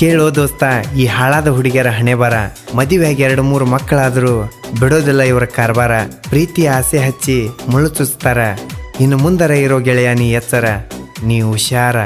ಕೇಳೋ ದೋಸ್ತ, ಈ ಹಾಳಾದ ಹುಡುಗಿಯರ ಹಣೆ ಬರ ಮದುವೆಯಾಗಿ ಎರಡು ಮೂರು ಮಕ್ಕಳಾದರೂ ಬಿಡೋದಿಲ್ಲ ಇವರ ಕಾರ್ಬಾರ. ಪ್ರೀತಿ, ಆಸೆ ಹಚ್ಚಿ ಮುಳ್ಳು ಚುಚ್ತಾರ ಇನ್ನು ಮುಂದರ ಇರೋ ಗೆಳೆಯ ನೀ ಎಚ್ಚರ, ನೀ ಹುಷಾರ.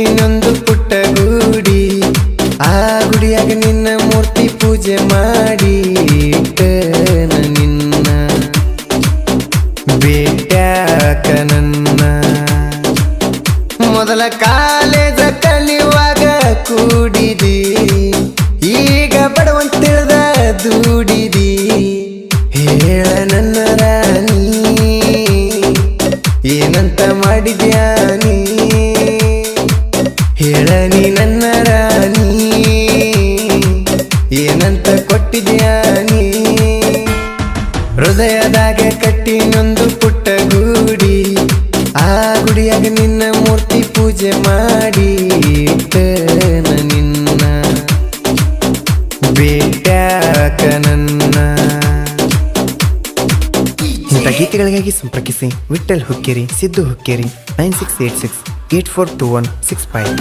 ಕಟ್ಟಿನೊಂದು ಪುಟ್ಟ ಗುಡಿ. ಆ ಗುಡಿಯಾಗ ನಿನ್ನ ಮೂರ್ತಿ ಪೂಜೆ ಮಾಡಿ ನಿನ್ನ. ಬೇಟ್ಯಾಕ ನನ್ನ. ಮೊದಲ ಕಾಲೇಜ ಕಲಿಯುವಾಗ ಕೂಡಿದಿ. ಈಗ ಬಡವಂತಿಳಿದ ದೂಡಿದಿ. ಹೇಳ ನನ್ನ ರಾಣಿ ಏನಂತ ಮಾಡಿದ್ಯಾ? ಕಟ್ಟಿನೊಂದು ಪುಟ್ಟ ಗುಡಿ ಆ ಗುಡಿಯಾಗ ನಿನ್ನ ಮೂರ್ತಿ ಪೂಜೆ ಮಾಡಿ ನಿನ್ನ. ಬೇಟ್ಯಾಕ ನನ್ನ. ಇಂಥ ಗೀತೆಗಳಿಗಾಗಿ ಸಂಪರ್ಕಿಸಿ Vithal Hukkeri, Siddu Hukkeri, nine six eight six eight four two one six five.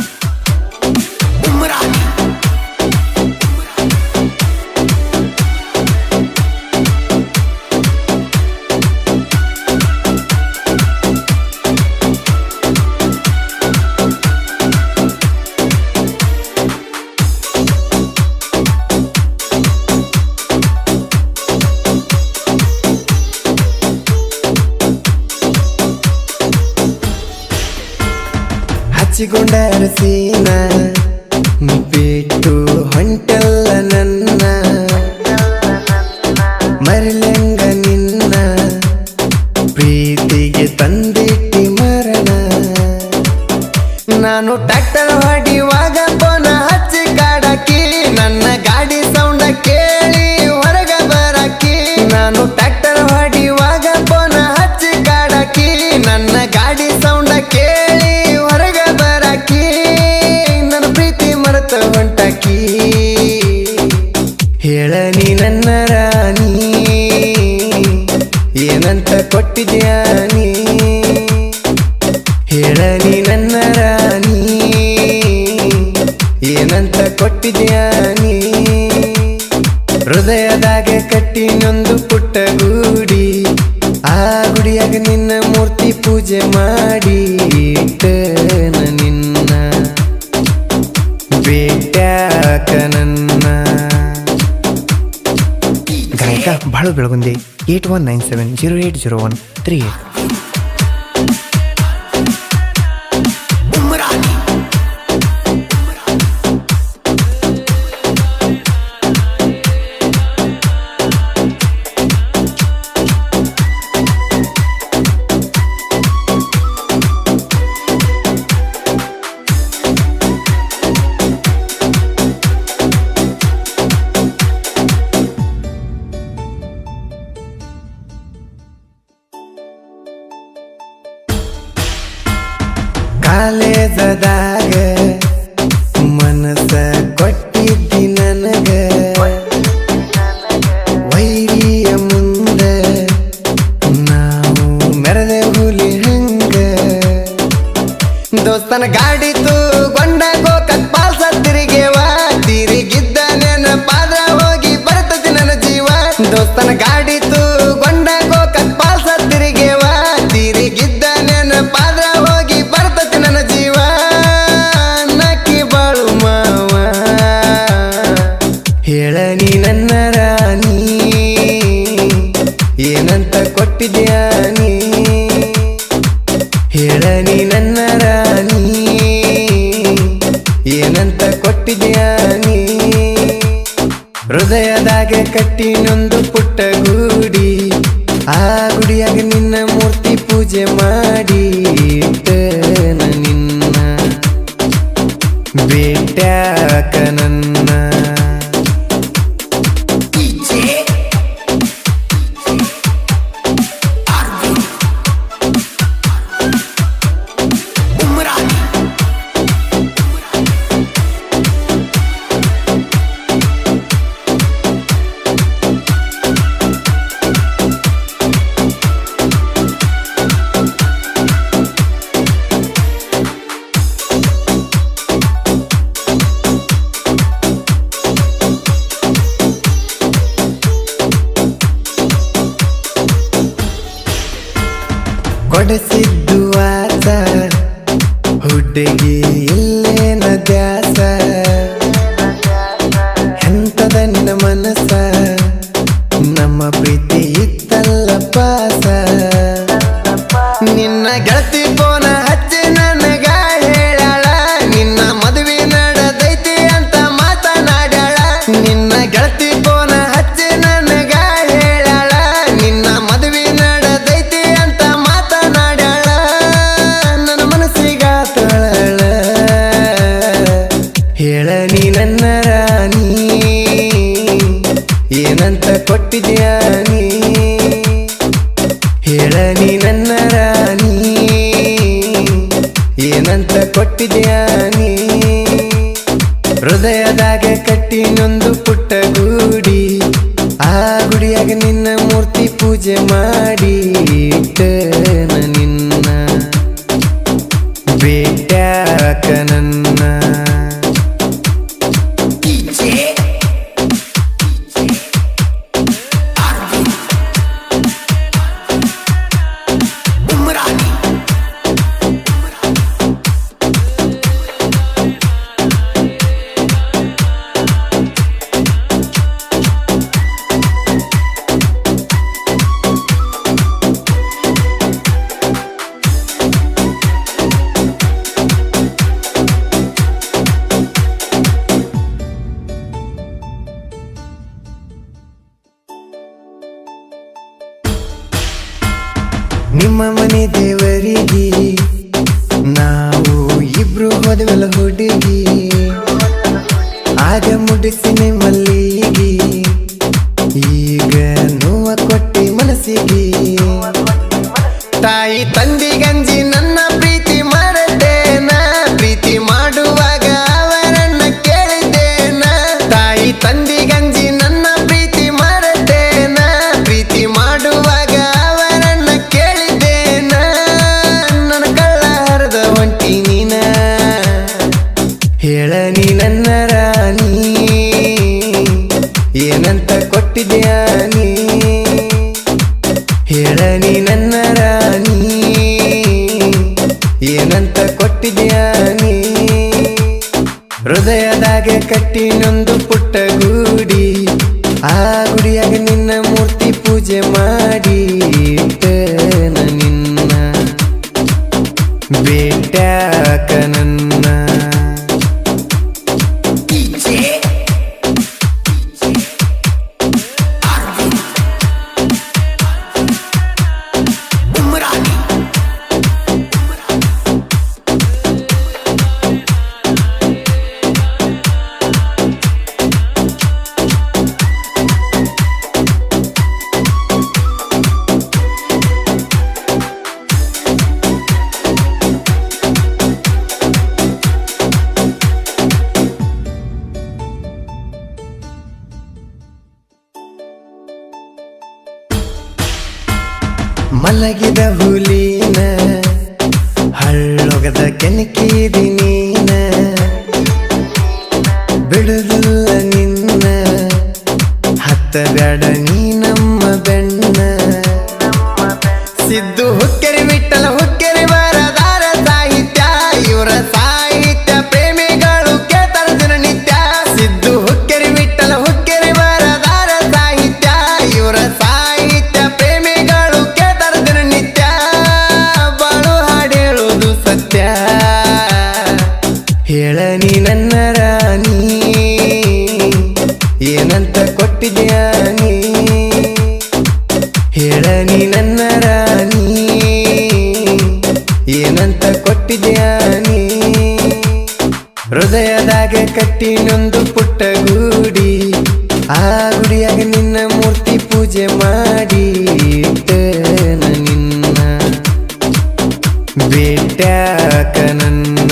சிகுண்டரசி Belagundi eight one nine seven zero eight zero one three eight ಕಾಲೇಜದಾಗ ಹೃದಯದಾಗ ಕೊಡಸಿದ್ದು ಆಸ ಹುಡುಗಿ ಇಲ್ಲೇನ ದ್ಯಾಸ ಎಂತದ ನಿನ್ನ ಮನಸ್ಸ ನಮ್ಮ ಪ್ರೀತಿ ಇತ್ತಲ್ಲ ಪಾಸ. ನಿನ್ನ ಗೆಳತಿ ನೀ? ಹೇಳನಿ ನನ್ನ ರಾಣಿ. ಏನಂತ ನೀ? ಹೃದಯದಾಗ ಕಟ್ಟಿನೊಂದು ಪುಟ್ಟ ಗೂಡಿ. ಆ ಗುಡಿಯಾಗ ನಿನ್ನ ಮೂರ್ತಿ ಪೂಜೆ ಮಾಡಿ ನಿನ್ನ. ಬೇಟ್ಯಾಕ ನನ್ನ. ಆಗ ಮುಡಿಸಿನೆ ಮಲ್ಲಿಗೆ. ಈಗ ನೋವ ಕೊಟ್ಟಿ ಮನಸ್ಸಿಗೆ. ತಾಯಿ ತಂದಿ ಪುಟ್ಟ ಗುಡಿ. ಆ ಗುಡಿಯಾಗ ನಿನ್ನ ಮೂರ್ತಿ ಪೂಜೆ ಮಾಡಿ ಮಲಗಿದ ಹುಲಿನ ಹಳ್ಳೊಗದ ಕೆಣಕಿದಿ ನನ್ನ ರಾಣಿ ಏನಂತ ಕೊಟ್ಟಿದ್ಯಾ ನೀ? ಹೃದಯದಾಗ ಕಟ್ಟಿನೊಂದು ಪುಟ್ಟ ಗೂಡಿ, ಆ ಗುಡಿಯಾಗ ನಿನ್ನ ಮೂರ್ತಿ ಪೂಜೆ ಮಾಡಿ ನಿನ್ನ. ಬೇಟ್ಯಾಕ ನನ್ನ.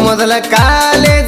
ಮೊದಲ ಕೂಡಿದಿ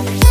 Bye.